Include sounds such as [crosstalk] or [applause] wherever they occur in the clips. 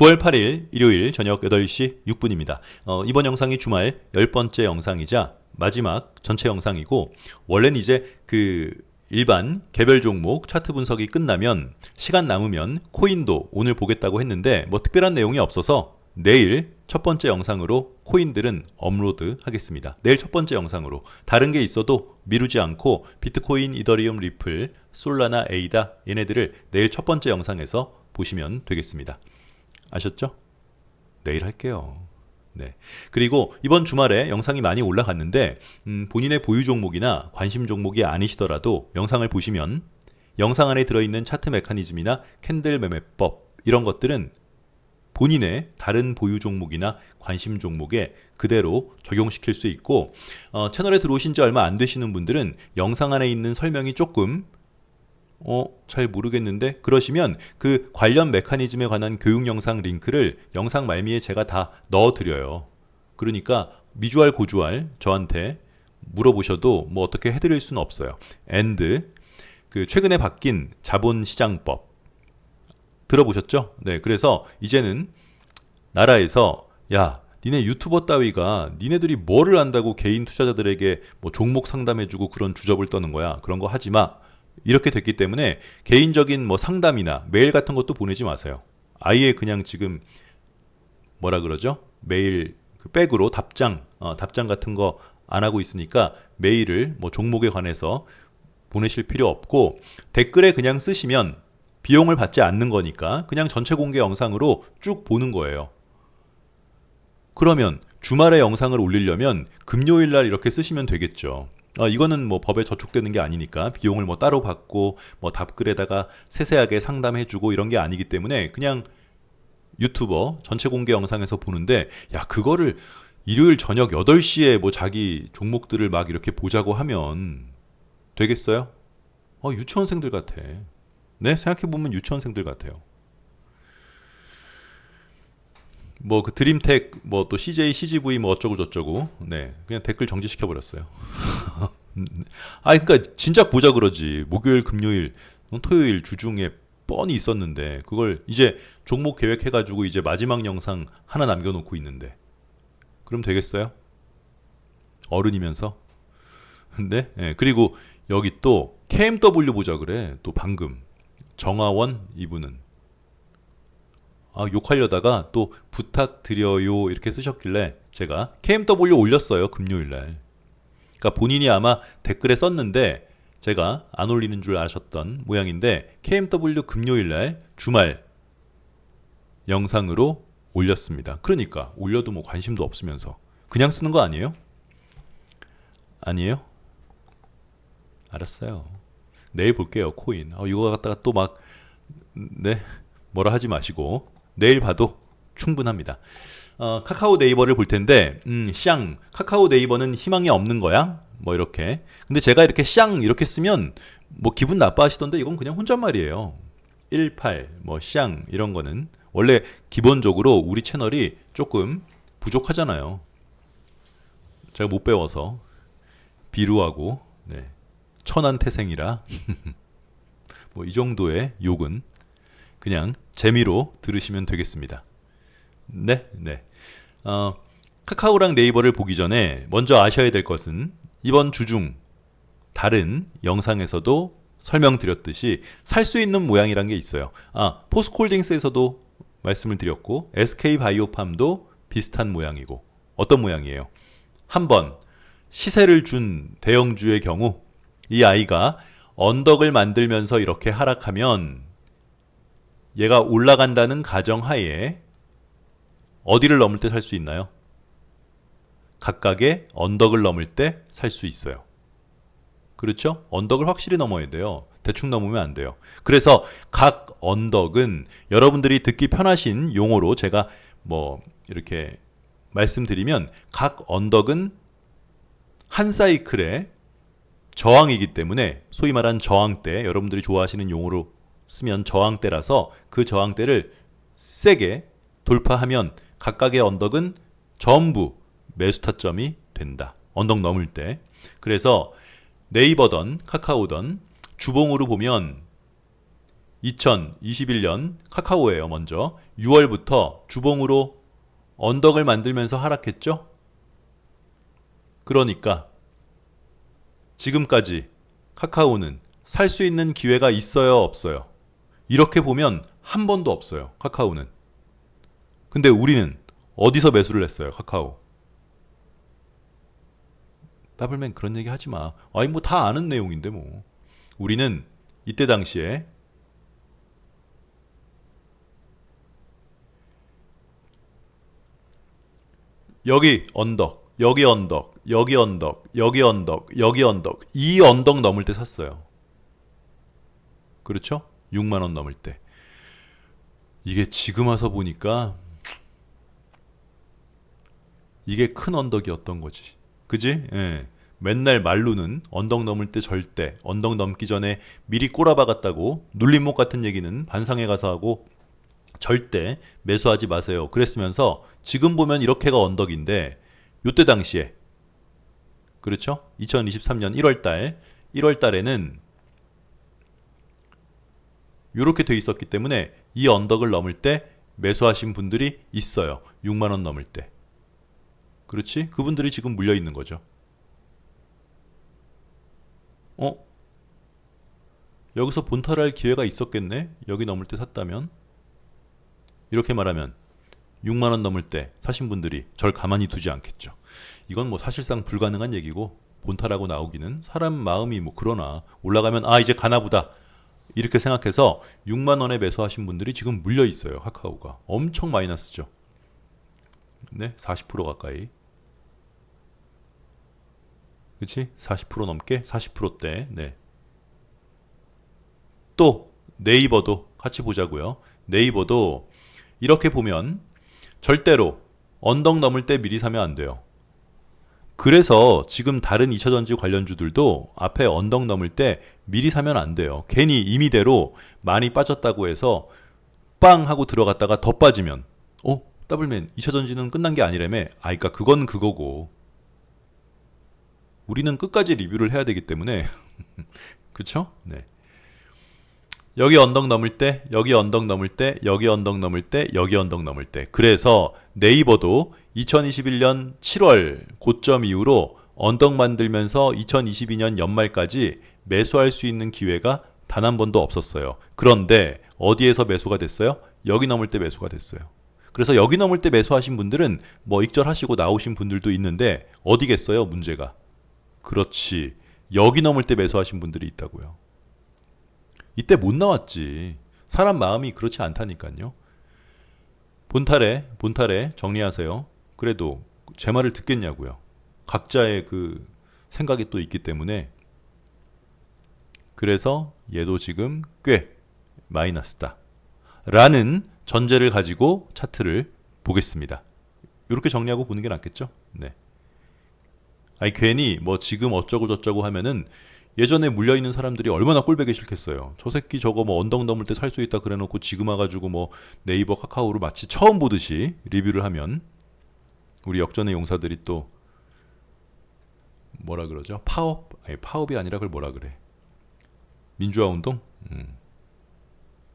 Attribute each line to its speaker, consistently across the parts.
Speaker 1: 9월 8일 일요일 저녁 8시 6분입니다. 어, 이번 영상이 주말 10번째 영상이자 마지막 전체 영상이고 원래는 이제 그 일반 개별 종목 차트 분석이 끝나면 시간 남으면 코인도 오늘 보겠다고 했는데 뭐 특별한 내용이 없어서 내일 첫 번째 영상으로 코인들은 업로드 하겠습니다. 내일 첫 번째 영상으로 다른 게 있어도 미루지 않고 비트코인, 이더리움, 리플, 솔라나, 에이다 얘네들을 내일 첫 번째 영상에서 보시면 되겠습니다. 아셨죠? 내일 할게요. 네. 그리고 이번 주말에 영상이 많이 올라갔는데 음, 본인의 보유 종목이나 관심 종목이 아니시더라도 영상을 보시면 영상 안에 들어있는 차트 메커니즘이나 캔들 매매법 이런 것들은 본인의 다른 보유 종목이나 관심 종목에 그대로 적용시킬 수 있고 어, 채널에 들어오신 지 얼마 안 되시는 분들은 영상 안에 있는 설명이 조금 어, 잘 모르겠는데 그러시면 그 관련 메커니즘에 관한 교육 영상 링크를 영상 말미에 제가 다 넣어 드려요. 그러니까 미주알 고주알 저한테 물어보셔도 뭐 어떻게 해 드릴 수는 없어요. and 그 최근에 바뀐 자본 시장법 들어보셨죠? 네, 그래서 이제는 나라에서 야 니네 유튜버 따위가 니네들이 뭐를 안다고 개인 투자자들에게 뭐 종목 상담해주고 그런 주접을 떠는 거야. 그런 거 하지 마. 이렇게 됐기 때문에 개인적인 뭐 상담이나 메일 같은 것도 보내지 마세요. 아예 그냥 지금 뭐라 그러죠? 메일 그 백으로 답장, 어, 답장 같은 거 안 하고 있으니까 메일을 뭐 종목에 관해서 보내실 필요 없고 댓글에 그냥 쓰시면 비용을 받지 않는 거니까 그냥 전체 공개 영상으로 쭉 보는 거예요. 그러면 주말에 영상을 올리려면 금요일 날 이렇게 쓰시면 되겠죠. 어, 이거는 뭐 법에 저촉되는 게 아니니까 비용을 뭐 따로 받고 뭐 답글에다가 세세하게 상담해주고 이런 게 아니기 때문에 그냥 유튜버 전체 공개 영상에서 보는데 야 그거를 일요일 저녁 8시에 뭐 자기 종목들을 막 이렇게 보자고 하면 되겠어요? 어 유치원생들 같아. 네 생각해보면 유치원생들 같아요. 뭐 그 드림텍 뭐 또 CJ, CGV 뭐 어쩌고 저쩌고. 네. 그냥 댓글 정지시켜 버렸어요. [laughs] 아 그러니까 진작 보자 그러지. 목요일 금요일 토요일 주중에 뻔히 있었는데 그걸 이제 종목 계획해 가지고 이제 마지막 영상 하나 남겨놓고 있는데. 그럼 되겠어요? 어른이면서? 근데 [laughs] 네, 그리고 여기 또 KMW 보자 그래. 또 방금. 정하원 이분은 아, 욕하려다가 또 부탁드려요 이렇게 쓰셨길래 제가 KMW 올렸어요 금요일 날. 그러니까 본인이 아마 댓글에 썼는데 제가 안 올리는 줄 아셨던 모양인데 KMW 금요일 날 주말 영상으로 올렸습니다. 그러니까 올려도 뭐 관심도 없으면서 그냥 쓰는 거 아니에요? 아니에요? 알았어요. 내일 볼게요 코인. 어, 이거 갖다가 또 막 네 뭐라 하지 마시고 내일 봐도 충분합니다. 어, 카카오 네이버를 볼 텐데, 음, 샹, 카카오 네이버는 희망이 없는 거야? 뭐 이렇게. 근데 제가 이렇게 샹 이렇게 쓰면 뭐 기분 나빠하시던데 이건 그냥 혼잣말이에요. 18, 뭐샹 이런 거는 원래 기본적으로 우리 채널이 조금 부족하잖아요. 제가 못 배워서 비루하고 네. 천안 태생이라 [laughs] 뭐 이 정도의 욕은 그냥 재미로 들으시면 되겠습니다. 네, 네. 어, 카카오랑 네이버를 보기 전에 먼저 아셔야 될 것은 이번 주중 다른 영상에서도 설명드렸듯이 살 수 있는 모양이란 게 있어요. 아, 포스콜딩스에서도 말씀을 드렸고 SK 바이오팜도 비슷한 모양이고 어떤 모양이에요? 한번 시세를 준 대형주의 경우 이 아이가 언덕을 만들면서 이렇게 하락하면 얘가 올라간다는 가정하에 어디를 넘을 때 살 수 있나요? 각각의 언덕을 넘을 때 살 수 있어요. 그렇죠? 언덕을 확실히 넘어야 돼요. 대충 넘으면 안 돼요. 그래서 각 언덕은 여러분들이 듣기 편하신 용어로 제가 뭐 이렇게 말씀드리면 각 언덕은 한 사이클의 저항이기 때문에 소위 말한 저항대 여러분들이 좋아하시는 용어로 쓰면 저항대라서 그 저항대를 세게 돌파하면 각각의 언덕은 전부 매수 타점이 된다. 언덕 넘을 때. 그래서 네이버던 카카오던 주봉으로 보면 2021년 카카오예요, 먼저. 6월부터 주봉으로 언덕을 만들면서 하락했죠? 그러니까 지금까지 카카오는 살 수 있는 기회가 있어요, 없어요? 이렇게 보면 한 번도 없어요, 카카오는. 근데 우리는 어디서 매수를 했어요, 카카오? 더블맨 그런 얘기 하지 마. 아니 뭐 다 아는 내용인데 뭐. 우리는 이때 당시에 여기 언덕, 여기 언덕, 여기 언덕, 여기 언덕, 여기 언덕, 이 언덕 넘을 때 샀어요. 그렇죠? 6만 원 넘을 때. 이게 지금 와서 보니까 이게 큰 언덕이었던 거지. 그지? 예. 맨날 말로는 언덕 넘을 때 절대, 언덕 넘기 전에 미리 꼬라박았다고 눌림목 같은 얘기는 반상회 가서 하고 절대 매수하지 마세요. 그랬으면서 지금 보면 이렇게가 언덕인데 요때 당시에 그렇죠? 2023년 1월 달 1월 달에는 이렇게 돼 있었기 때문에 이 언덕을 넘을 때 매수하신 분들이 있어요. 6만 원 넘을 때. 그렇지? 그분들이 지금 물려 있는 거죠. 어? 여기서 본탈할 기회가 있었겠네? 여기 넘을 때 샀다면? 이렇게 말하면 6만 원 넘을 때 사신 분들이 절 가만히 두지 않겠죠. 이건 뭐 사실상 불가능한 얘기고 본탈하고 나오기는 사람 마음이 뭐 그러나 올라가면 아 이제 가나 보다 이렇게 생각해서 6만 원에 매수하신 분들이 지금 물려 있어요. 카카오가 엄청 마이너스죠. 네, 40% 가까이. 그렇지? 40% 넘게 40%대. 네. 또 네이버도 같이 보자고요. 네이버도 이렇게 보면 절대로 언덕 넘을 때 미리 사면 안 돼요. 그래서 지금 다른 2차전지 관련주들도 앞에 언덕 넘을 때 미리 사면 안 돼요. 괜히 임의대로 많이 빠졌다고 해서 빵 하고 들어갔다가 더 빠지면 어? 더블맨 2차전지는 끝난 게 아니라며 아 그러니까 그건 그거고 우리는 끝까지 리뷰를 해야 되기 때문에 [laughs] 그쵸? 네. 여기 언덕 넘을 때, 여기 언덕 넘을 때, 여기 언덕 넘을 때, 여기 언덕 넘을 때. 그래서 네이버도 2021년 7월 고점 이후로 언덕 만들면서 2022년 연말까지 매수할 수 있는 기회가 단 한 번도 없었어요. 그런데 어디에서 매수가 됐어요? 여기 넘을 때 매수가 됐어요. 그래서 여기 넘을 때 매수하신 분들은 뭐 익절하시고 나오신 분들도 있는데 어디겠어요? 문제가. 그렇지. 여기 넘을 때 매수하신 분들이 있다고요. 이때 못 나왔지. 사람 마음이 그렇지 않다니까요. 본탈에 본탈에 정리하세요. 그래도 제 말을 듣겠냐고요. 각자의 그 생각이 또 있기 때문에 그래서 얘도 지금 꽤 마이너스다. 라는 전제를 가지고 차트를 보겠습니다. 이렇게 정리하고 보는 게 낫겠죠? 네. 아니 괜히 뭐 지금 어쩌고 저쩌고 하면은 예전에 물려 있는 사람들이 얼마나 꼴배기 싫겠어요. 저 새끼 저거 뭐 언덕 넘을 때 살 수 있다 그래놓고 지금 와가지고 뭐 네이버 카카오로 마치 처음 보듯이 리뷰를 하면 우리 역전의 용사들이 또 뭐라 그러죠? 파업 아니 파업이 아니라 그걸 뭐라 그래? 민주화 운동? 음.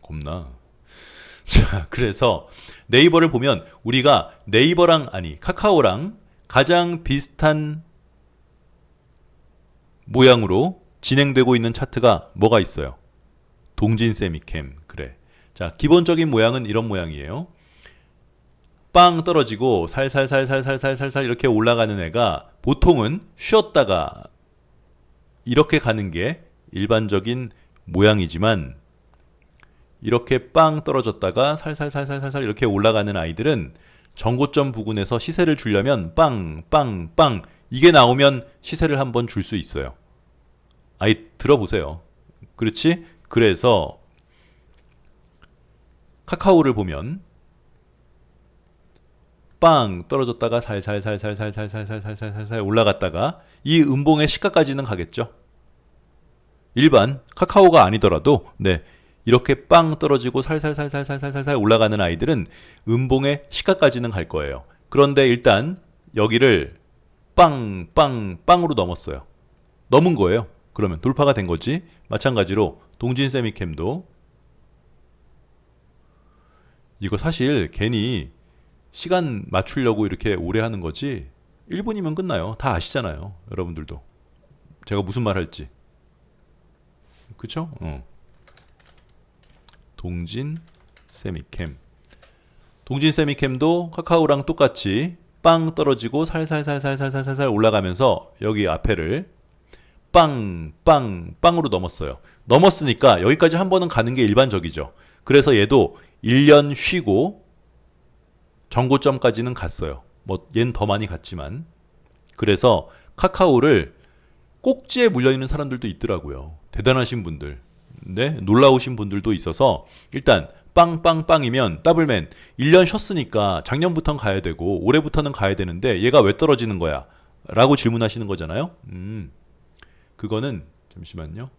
Speaker 1: 겁나. [laughs] 자, 그래서 네이버를 보면 우리가 네이버랑 아니 카카오랑 가장 비슷한 모양으로 진행되고 있는 차트가 뭐가 있어요? 동진 세미캠 그래. 자 기본적인 모양은 이런 모양이에요. 빵 떨어지고 살살살살살살살살 이렇게 올라가는 애가 보통은 쉬었다가 이렇게 가는 게 일반적인 모양이지만 이렇게 빵 떨어졌다가 살살살살살살 이렇게 올라가는 아이들은 정고점 부근에서 시세를 주려면 빵, 빵, 빵 이게 나오면 시세를 한번 줄 수 있어요. 아이 들어보세요. 그렇지? 그래서 카카오를 보면 빵 떨어졌다가 살살살살살살살살살살 올라갔다가 이 음봉의 시가까지는 가겠죠. 일반 카카오가 아니더라도 네 이렇게 빵 떨어지고 살살살살살살살 올라가는 아이들은 음봉의 시가까지는 갈 거예요. 그런데 일단 여기를 빵, 빵, 빵으로 넘었어요. 넘은 거예요. 그러면 돌파가 된 거지. 마찬가지로 동진 세미캠도 이거 사실 괜히 시간 맞추려고 이렇게 오래 하는 거지 1분이면 끝나요. 다 아시잖아요. 여러분들도. 제가 무슨 말 할지. 그쵸? 어. 동진 세미캠. 동진 세미캠도 카카오랑 똑같이 빵 떨어지고 살살살살살살살 올라가면서 여기 앞에를 빵, 빵, 빵으로 넘었어요. 넘었으니까 여기까지 한 번은 가는 게 일반적이죠. 그래서 얘도 1년 쉬고 정고점까지는 갔어요. 뭐 얘는 더 많이 갔지만 그래서 카카오를 꼭지에 물려 있는 사람들도 있더라고요. 대단하신 분들. 네, 놀라우신 분들도 있어서 일단 빵빵빵이면 더블맨 1년 쉬었으니까 작년부터는 가야 되고 올해부터는 가야 되는데 얘가 왜 떨어지는 거야? 라고 질문하시는 거잖아요. 음. 그거는 잠시만요.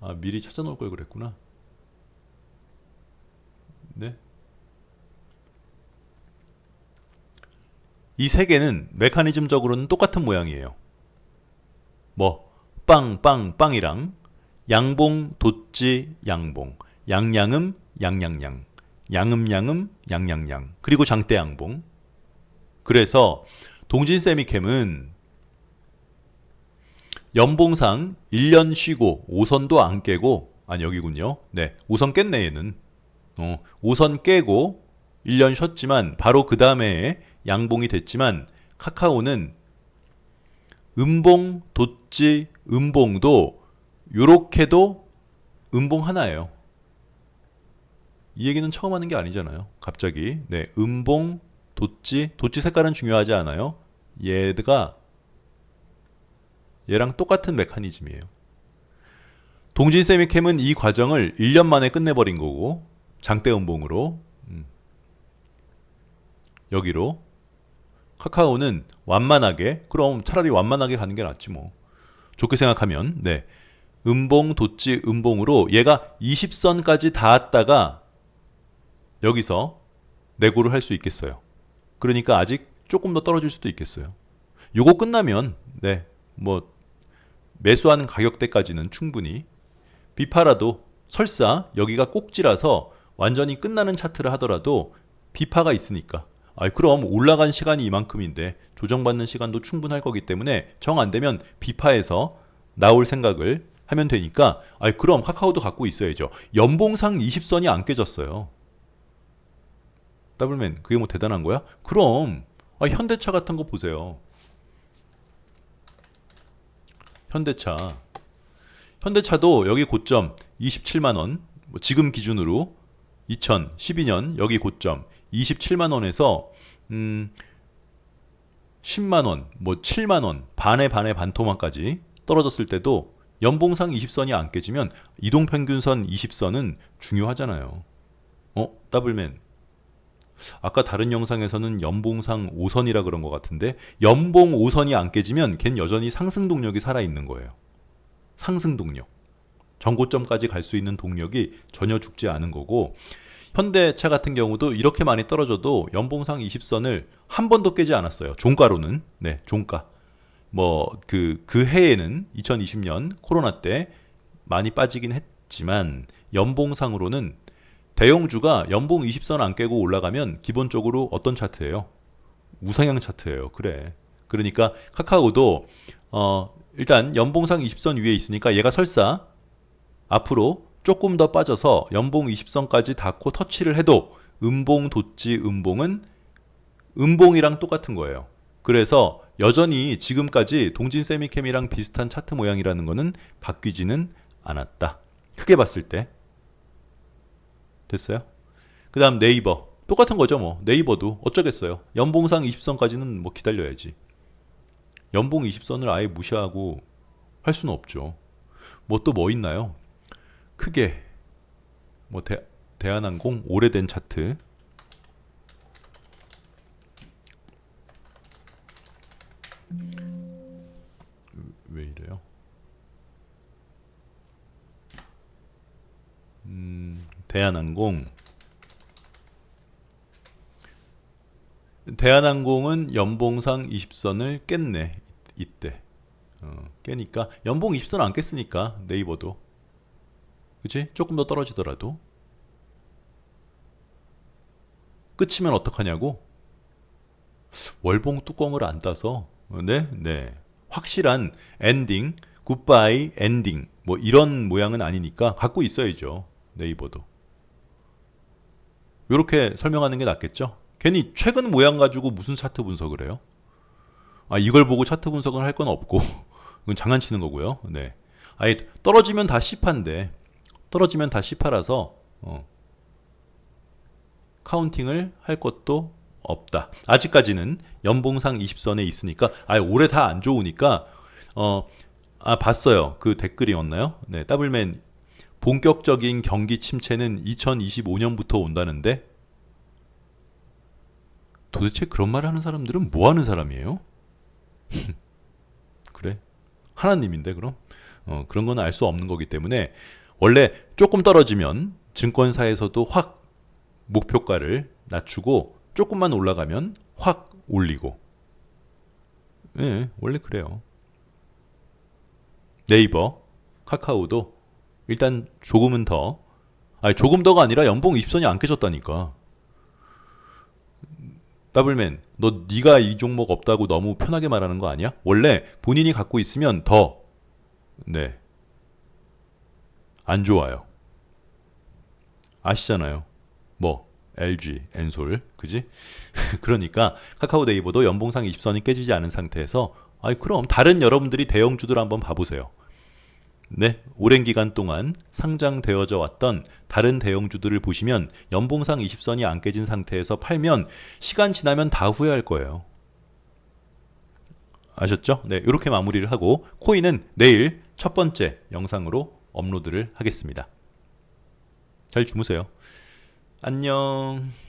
Speaker 1: 아, 미리 찾아 놓을 걸 그랬구나. 네. 이 세 개는 메커니즘적으로는 똑같은 모양이에요. 뭐, 빵, 빵, 빵이랑 양봉, 돛지, 양봉, 양양음, 양양양, 양음양음, 양양양, 그리고 장대양봉. 그래서 동진세미캠은 연봉상 1년 쉬고 5선도 안 깨고 아니 여기군요. 네. 5선 깼네 얘는. 어, 5선 깨고 1년 쉬었지만 바로 그 다음에 양봉이 됐지만 카카오는 음봉, 돛지, 음봉도 요렇게도 음봉 하나예요. 이 얘기는 처음 하는 게 아니잖아요. 갑자기. 네, 음봉, 돛지, 돛지 색깔은 중요하지 않아요. 얘가 얘랑 똑같은 메커니즘이에요. 동진 세미캠은 이 과정을 1년 만에 끝내버린 거고 장대 음봉으로 음. 여기로 카카오는 완만하게 그럼 차라리 완만하게 가는 게 낫지 뭐 좋게 생각하면 네 음봉 돛지 음봉으로 얘가 20선까지 닿았다가 여기서 내고를 할 수 있겠어요. 그러니까 아직 조금 더 떨어질 수도 있겠어요. 요거 끝나면 네 뭐 매수하는 가격대까지는 충분히 비파라도 설사 여기가 꼭지라서 완전히 끝나는 차트를 하더라도 비파가 있으니까 아 그럼 올라간 시간이 이만큼인데 조정받는 시간도 충분할 거기 때문에 정 안 되면 비파에서 나올 생각을 하면 되니까 아 그럼 카카오도 갖고 있어야죠. 연봉상 20선이 안 깨졌어요. 더블맨 그게 뭐 대단한 거야? 그럼 아, 현대차 같은 거 보세요. 현대차. 현대차도 여기 고점 27만 원. 뭐 지금 기준으로 2012년 여기 고점 27만 원에서 음 10만 원, 뭐 7만 원, 반에 반에 반토막까지 떨어졌을 때도 연봉상 20선이 안 깨지면 이동평균선 20선은 중요하잖아요. 어? 더블맨. 아까 다른 영상에서는 연봉상 5선이라 그런 것 같은데 연봉 5선이 안 깨지면 걘 여전히 상승 동력이 살아있는 거예요. 상승 동력. 전고점까지 갈 수 있는 동력이 전혀 죽지 않은 거고 현대차 같은 경우도 이렇게 많이 떨어져도 연봉상 20선을 한 번도 깨지 않았어요. 종가로는. 네, 종가. 뭐 그그 그 해에는 2020년 코로나 때 많이 빠지긴 했지만 연봉상으로는 대형주가 연봉 20선 안 깨고 올라가면 기본적으로 어떤 차트예요? 우상향 차트예요. 그래. 그러니까 카카오도 어 일단 연봉상 20선 위에 있으니까 얘가 설사 앞으로 조금 더 빠져서 연봉 20선까지 닿고 터치를 해도 음봉 돛지 음봉은 음봉이랑 똑같은 거예요. 그래서 여전히 지금까지 동진 세미캠이랑 비슷한 차트 모양이라는 거는 바뀌지는 않았다. 크게 봤을 때. 됐어요? 그 다음 네이버. 똑같은 거죠, 뭐. 네이버도 어쩌겠어요. 연봉상 20선까지는 뭐 기다려야지. 연봉 20선을 아예 무시하고 할 수는 없죠. 뭐 또뭐 있나요? 크게 뭐 대, 대한항공 오래된 차트 왜 이래요? 음, 대한항공 대한항공은 연봉상 20선을 깼네 이때 어, 깨니까 연봉 20선 안 깼으니까 네이버도 그치 조금 더 떨어지더라도 끝이면 어떡하냐고? 월봉 뚜껑을 안 따서 네, 네. 확실한 엔딩, 굿바이 엔딩 뭐 이런 모양은 아니니까 갖고 있어야죠. 네이버도. 이렇게 설명하는 게 낫겠죠? 괜히 최근 모양 가지고 무슨 차트 분석을 해요? 아, 이걸 보고 차트 분석을 할 건 없고 [laughs] 그건 장난치는 거고요. 네. 아예 떨어지면 다 C파인데 떨어지면 다 C파라서 어. 카운팅을 할 것도 없다. 아직까지는 연봉상 20선에 있으니까 아 올해 다 안 좋으니까 어 아 봤어요. 그 댓글이었나요? 네, 더블맨 본격적인 경기 침체는 2025년부터 온다는데 도대체 그런 말 하는 사람들은 뭐 하는 사람이에요? [laughs] 그래? 하나님인데 그럼? 어, 그런 건 알 수 없는 거기 때문에 원래 조금 떨어지면 증권사에서도 확 목표가를 낮추고 조금만 올라가면 확 올리고. 예, 원래 그래요. 네이버, 카카오도 일단 조금은 더, 아니 조금 더가 아니라 연봉 20선이 안 깨졌다니까. 더블맨, 너 네가 이 종목 없다고 너무 편하게 말하는 거 아니야? 원래 본인이 갖고 있으면 더, 네, 안 좋아요. 아시잖아요. 뭐 LG, 엔솔, 그지? [laughs] 그러니까 카카오 네이버도 연봉상 20선이 깨지지 않은 상태에서 아이 그럼 다른 여러분들이 대형주들 한번 봐보세요. 네, 오랜 기간 동안 상장되어져 왔던 다른 대형주들을 보시면 연봉상 20선이 안 깨진 상태에서 팔면 시간 지나면 다 후회할 거예요. 아셨죠? 네, 이렇게 마무리를 하고 코인은 내일 첫 번째 영상으로 업로드를 하겠습니다. 잘 주무세요. 안녕.